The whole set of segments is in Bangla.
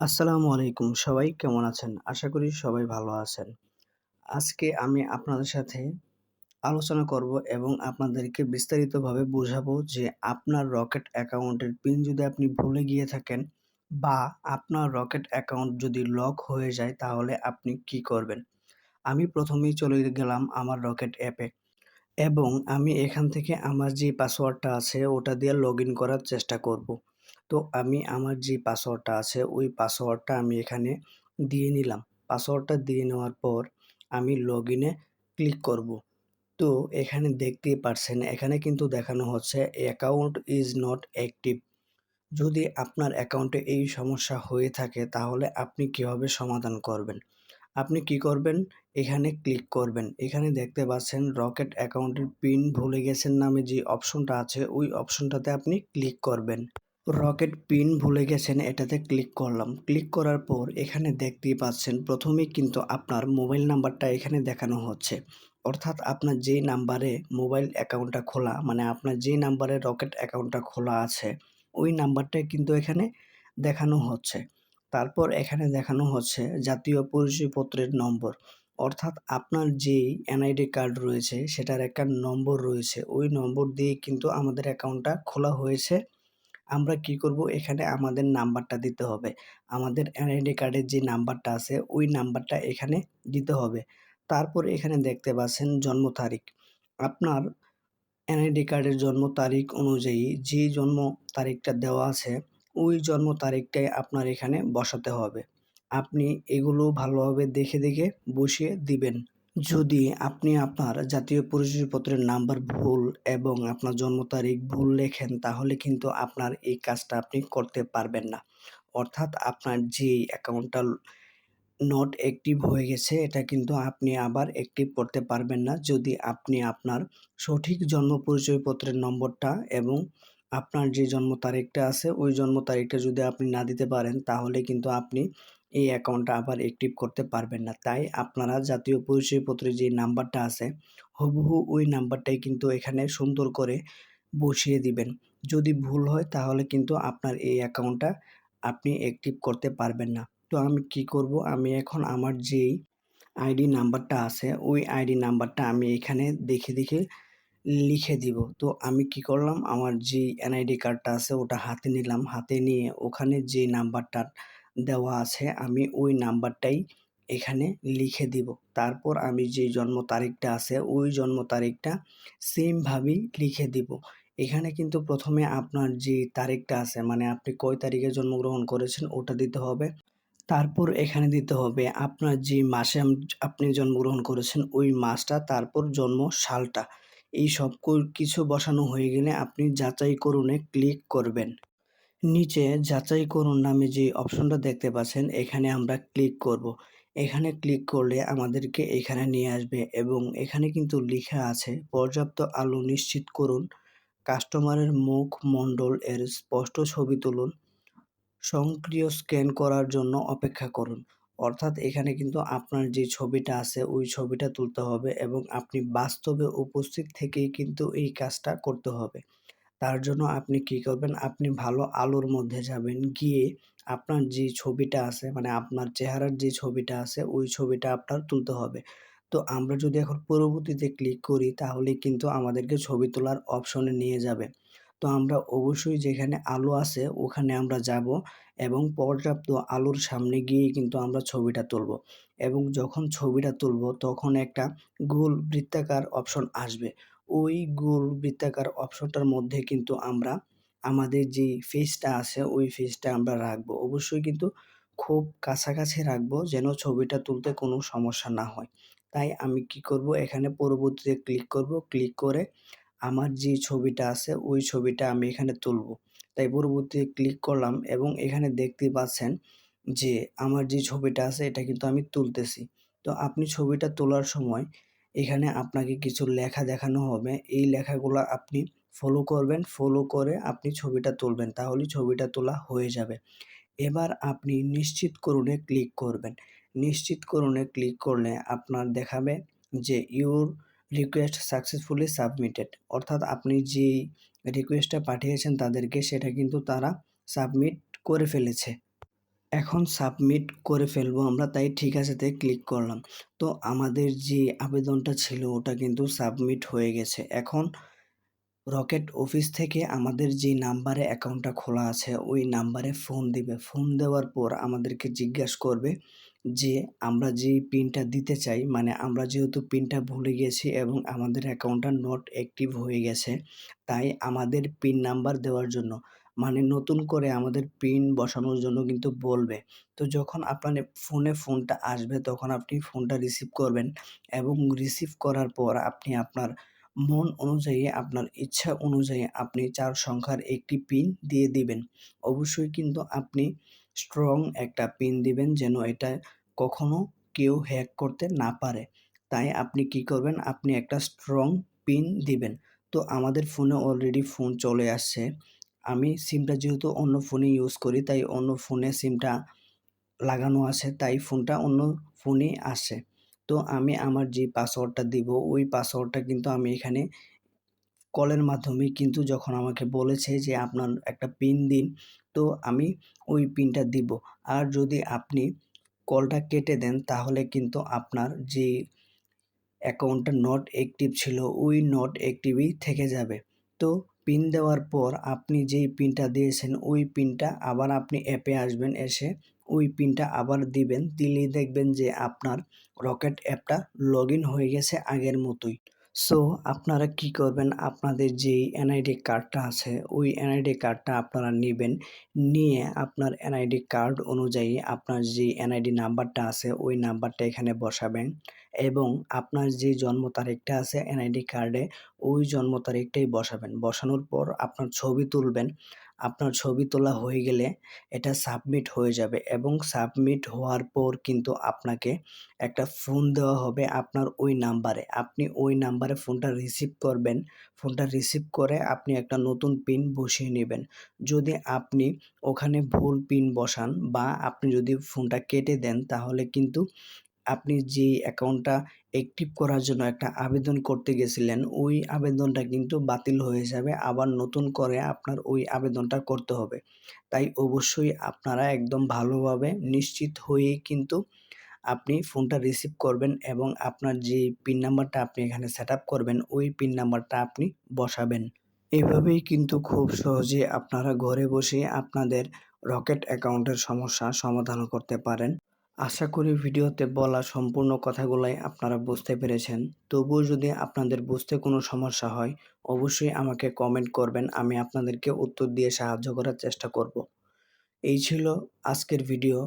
আসসালামু আলাইকুম সবাই কেমন আছেন? আশা করি সবাই ভালো আছেন। আজকে আমি আপনাদের সাথে আলোচনা করব এবং আপনাদেরকে বিস্তারিতভাবে বোঝাবো যে আপনার রকেট অ্যাকাউন্টের পিন যদি আপনি ভুলে গিয়ে থাকেন বা আপনার রকেট অ্যাকাউন্ট যদি লক হয়ে যায় তাহলে আপনি কি করবেন? আমি প্রথমেই চলে গেলাম আমার রকেট অ্যাপে এবং আমি এখান থেকে আমার যে পাসওয়ার্ডটা আছে ওটা দিয়ে লগইন করার চেষ্টা করব। তো আমি আমার যে পাসওয়ার্ডটা আছে, ওই পাসওয়ার্ডটা আমি এখানে দিয়ে নিলাম। পাসওয়ার্ডটা দিয়ে নেওয়ার পর আমি লগ ইনে ক্লিক করব। তো এখানে দেখতেই পারছেন, এখানে কিন্তু দেখানো হচ্ছে অ্যাকাউন্ট ইজ নট অ্যাক্টিভ যদি আপনার অ্যাকাউন্টে এই সমস্যা হয়ে থাকে, তাহলে আপনি কীভাবে সমাধান করবেন? আপনি কি করবেন? এখানে ক্লিক করবেন। এখানে দেখতে পাচ্ছেন রকেট অ্যাকাউন্টের পিন ভুলে গেছেন নামে যে অপশনটা আছে, ওই অপশনটাতে আপনি ক্লিক করবেন। রকেট পিন ভুলে গেছেন, এটাতে ক্লিক করলাম। ক্লিক করার পর এখানে দেখতেই পাচ্ছেন, প্রথমেই কিন্তু আপনার মোবাইল নাম্বারটা এখানে দেখানো হচ্ছে। অর্থাৎ আপনার যেই নাম্বারে মোবাইল অ্যাকাউন্টটা খোলা মানে আপনার যে নাম্বারে রকেট অ্যাকাউন্টটা খোলা আছে, ওই নাম্বারটাই কিন্তু এখানে দেখানো হচ্ছে। তারপর এখানে দেখানো হচ্ছে জাতীয় পরিচয়পত্রের নম্বর। অর্থাৎ আপনার যেই এনআইডি কার্ড রয়েছে, সেটার একটা নম্বর রয়েছে। ওই নম্বর দিয়ে কিন্তু আমাদের অ্যাকাউন্টটা খোলা হয়েছে। আমরা কি করব? এখানে আমাদের নাম্বারটা দিতে হবে। আমাদের এনআইডি কার্ডের যে নাম্বারটা আছে, ওই নাম্বারটা এখানে দিতে হবে। তারপর এখানে দেখতে পাচ্ছেন জন্ম তারিখ। আপনার এনআইডি কার্ডের জন্ম তারিখ অনুযায়ী যে জন্ম তারিখটা দেওয়া আছে, ওই জন্ম তারিখটাই আপনার এখানে বসাতে হবে। আপনি এগুলো ভালোভাবে দেখে দেখে বসিয়ে দিবেন। যদি আপনি আপনার জাতীয় পরিচয়পত্রের নাম্বার ভুল এবং আপনার জন্ম তারিখ ভুল লেখেন, তাহলে কিন্তু আপনার এই কাজটা আপনি করতে পারবেন না। অর্থাৎ আপনার যে অ্যাকাউন্টটা নট অ্যাক্টিভ হয়ে গেছে, এটা কিন্তু আপনি আবার অ্যাক্টিভ করতে পারবেন না। যদি আপনি আপনার সঠিক জন্ম পরিচয়পত্রের নম্বরটা এবং আপনার যে জন্ম তারিখটা আছে, ওই জন্ম তারিখটা যদি আপনি না দিতে পারেন, তাহলে কিন্তু আপনি এই অ্যাকাউন্টটা আবার অ্যাক্টিভ করতে পারবেন না। তাই আপনারা জাতীয় পরিচয়পত্রের যে নাম্বারটা আছে, হুবহু ওই নাম্বারটাই কিন্তু এখানে সুন্দর করে বসিয়ে দিবেন। যদি ভুল হয় তাহলে কিন্তু আপনার এই অ্যাকাউন্টটা আপনি অ্যাক্টিভ করতে পারবেন না। তো আমি কি করব? আমি এখন আমার যেই আইডি নাম্বারটা আছে, ওই আইডি নাম্বারটা আমি এখানে দেখে দেখে লিখে দিব। তো আমি কি করলাম? আমার যে এনআইডি কার্ডটা আছে ওটা হাতে নিলাম। হাতে নিয়ে ওখানে যে নাম্বারটা দেওয়া আছে, আমি ওই নাম্বারটাই এখানে লিখে দিব। তারপর আমি যে জন্ম তারিখটা আছে, ওই জন্ম তারিখটা সেমভাবেই লিখে দিব। এখানে কিন্তু প্রথমে আপনার যে তারিখটা আছে মানে আপনি কয় তারিখে জন্মগ্রহণ করেছেন, ওটা দিতে হবে। তারপর এখানে দিতে হবে আপনার যে মাসে আপনি জন্মগ্রহণ করেছেন, ওই মাসটা, তারপর জন্ম সালটা। এই সব কিছু বসানো হয়ে গেলে আপনি যাচাই করুনে ক্লিক করবেন। নিচে যাচাই করুন নামে যে অপশনটা দেখতে পাচ্ছেন, এখানে আমরা ক্লিক করব। এখানে ক্লিক করলে আমাদেরকে এখানে নিয়ে আসবে এবং এখানে কিন্তু লেখা আছে, পর্যাপ্ত আলো নিশ্চিত করুন, কাস্টমারের মুখ মণ্ডল এর স্পষ্ট ছবি তুলুন সক্রিয় স্ক্যান করার জন্য অপেক্ষা করুন অর্থাৎ এখানে কিন্তু আপনার যে ছবিটা আছে, ওই ছবিটা তুলতে হবে এবং আপনি বাস্তবে উপস্থিত থেকেই কিন্তু এই কাজটা করতে হবে তার জন্য আপনি কি করবেন? আপনি ভালো আলোর মধ্যে যাবেন। গিয়ে আপনার যে ছবিটা আছে মানে আপনার চেহারার যে ছবিটা আছে, ওই ছবিটা আপনার তুলতে হবে। তো আমরা যদি এখন পরবর্তীতে ক্লিক করি, তাহলে কিন্তু আমাদেরকে ছবি তোলার অপশনে নিয়ে যাবে। তো আমরা অবশ্যই যেখানে আলো আছে, ওখানে আমরা যাব এবং পর্যাপ্ত আলোর সামনে গিয়ে কিন্তু আমরা ছবিটা তুলব। এবং যখন ছবিটা তুলব, তখন একটা গোল বৃত্তাকার অপশন আসবে। ওই গোল বৃত্তাকার অপশনটার মধ্যে কিন্তু আমরা আমাদের যে ফেসটা আছে, ওই ফেসটা আমরা রাখব। অবশ্যই কিন্তু খুব কাছাকাছি রাখব যেন ছবিটা তুলতে কোনো সমস্যা না হয়। তাই আমি কি করব, এখানে পরবর্তীতে ক্লিক করব। ক্লিক করে আমার যে ছবিটা আছে, ওই ছবিটা আমি এখানে তুলব। তাই পরবর্তীতে ক্লিক করলাম এবং এখানে দেখতে পাচ্ছেন যে আমার যে ছবিটা আছে, এটা কিন্তু আমি তুলতেছি। তো আপনি ছবিটা তোলার সময় এখানে আপনাকে কিছু লেখা দেখানো হবে। এই লেখাগুলো আপনি ফলো করবেন ফলো করে আপনি ছবিটা তুলবেন তাহলে ছবিটা তোলা হয়ে যাবে। এবার আপনি নিশ্চিত করুনে ক্লিক করবেন। নিশ্চিত করুনে ক্লিক করলে আপনার দেখাবে যে ইউর রিকোয়েস্ট সাকসেসফুলি সাবমিটেড অর্থাৎ আপনি যেই রিকোয়েস্টটা পাঠিয়েছেন তাদেরকে সেটা কিন্তু তারা সাবমিট করে ফেলেছে। এখন সাবমিট করে ফেলব আমরা, তাই ঠিক আছেতে ক্লিক করলাম। তো আমাদের যে আবেদনটা ছিল, ওটা কিন্তু সাবমিট হয়ে গেছে। এখন রকেট অফিস থেকে আমাদের যে নাম্বারে অ্যাকাউন্টটা খোলা আছে, ওই নাম্বারে ফোন দিবে। ফোন দেওয়ার পর আমাদেরকে জিজ্ঞাসা করবে যে, আমরা যে পিনটা দিতে চাই মানে আমরা যেহেতু পিনটা ভুলে গেছি এবং আমাদের অ্যাকাউন্টটা নট অ্যাক্টিভ হয়ে গেছে, তাই আমাদের পিন নাম্বার দেওয়ার জন্য। মানে নতুন করে আমাদের পিন বসানোর জন্য কিন্তু বলবে। তো যখন আপনার ফোনে ফোনটা আসবে, তখন আপনি ফোনটা রিসিভ করবেন এবং রিসিভ করার পর আপনি আপনার মন অনুযায়ী, আপনার ইচ্ছা অনুযায়ী আপনি চার সংখ্যার একটি পিন দিয়ে দিবেন। অবশ্যই কিন্তু আপনি স্ট্রং একটা পিন দিবেন যেন এটা কখনো কেউ হ্যাক করতে না পারে। তাই আপনি কি করবেন? আপনি একটা স্ট্রং পিন দিবেন। তো আমাদের ফোনে অলরেডি ফোন চলে আসছে। আমি সিমটা যেহেতু অন্য ফোনে ইউজ করি, তাই অন্য ফোনে সিমটা লাগানো আছে, তাই ফোনটা অন্য ফোনেই আসে। তো আমি আমার যে পাসওয়ার্ডটা দিব, ওই পাসওয়ার্ডটা কিন্তু আমি এখানে কলের মাধ্যমে কিন্তু যখন আমাকে বলেছে যে আপনার একটা পিন দিন, তো আমি ওই পিনটা দিব। আর যদি আপনি কলটা কেটে দেন, তাহলে কিন্তু আপনার যে অ্যাকাউন্টটা নট অ্যাক্টিভ ছিল, ওই নট অ্যাক্টিভই থেকে যাবে। তো পিন দেওয়ার পর আপনি যেই পিনটা দিয়েছেন, ওই পিনটা আবার আপনি অ্যাপে আসবেন, এসে ওই পিনটা আবার দিবেন। দিলেই দেখবেন যে আপনার রকেট অ্যাপটা লগ হয়ে গেছে আগের মতোই। সো আপনারা কি করবেন? আপনাদের যেই এনআইডি কার্ডটা আছে, ওই এনআইডি কার্ডটা আপনারা নেবেন। নিয়ে আপনার এনআইডি কার্ড অনুযায়ী আপনার যে এনআইডি নাম্বারটা আছে, ওই নাম্বারটা এখানে বসাবেন। এবং আপনার যে জন্ম তারিখটা আছে এনআইডি কার্ডে ওই জন্ম তারিখটাই বসাবেন। বসানোর পর আপনার ছবি তুলবেন। আপনার ছবি তোলা হয়ে গেলে এটা সাবমিট হয়ে যাবে এবং সাবমিট হওয়ার পর কিন্তু আপনাকে একটা ফোন দেওয়া হবে আপনার ওই নাম্বারে আপনি ওই নাম্বারে ফোনটা রিসিভ করবেন। ফোনটা রিসিভ করে আপনি একটা নতুন পিন বসিয়ে নেবেন। যদি আপনি ওখানে ভুল পিন বসান বা আপনি যদি ফোনটা কেটে দেন তাহলে কিন্তু আপনি যে অ্যাকাউন্টটা অ্যাক্টিভ করার জন্য একটা আবেদন করতে গেছিলেন, ওই আবেদনটা কিন্তু বাতিল হয়ে যাবে। আবার নতুন করে আপনার ওই আবেদনটা করতে হবে। তাই অবশ্যই আপনারা একদম ভালোভাবে নিশ্চিত হয়েই কিন্তু আপনি ফোনটা রিসিভ করবেন এবং আপনার যে পিন নাম্বারটা আপনি এখানে সেট করবেন, ওই পিন নাম্বারটা আপনি বসাবেন। এভাবেই কিন্তু খুব সহজে আপনারা ঘরে বসে আপনাদের রকেট অ্যাকাউন্টের সমস্যা সমাধান করতে পারেন। আশা করি ভিডিওতে বলা সম্পূর্ণ কথাগুলাই আপনারা বুঝতে পেরেছেন। তবুও যদি আপনাদের বুঝতে কোনো সমস্যা হয়, অবশ্যই আমাকে কমেন্ট করবেন, আমি আপনাদেরকে উত্তর দিয়ে সাহায্য করার চেষ্টা করব। এই ছিল আজকের ভিডিও।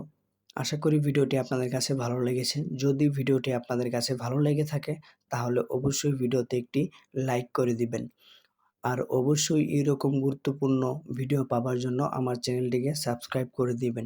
আশা করি ভিডিওটি আপনাদের কাছে ভালো লেগেছে। যদি ভিডিওটি আপনাদের কাছে ভালো লেগে থাকে, তাহলে অবশ্যই ভিডিওতে একটি লাইক করে দিবেন। আর অবশ্যই এরকম গুরুত্বপূর্ণ ভিডিও পাবার জন্য আমার চ্যানেলটিকে সাবস্ক্রাইব করে দিবেন।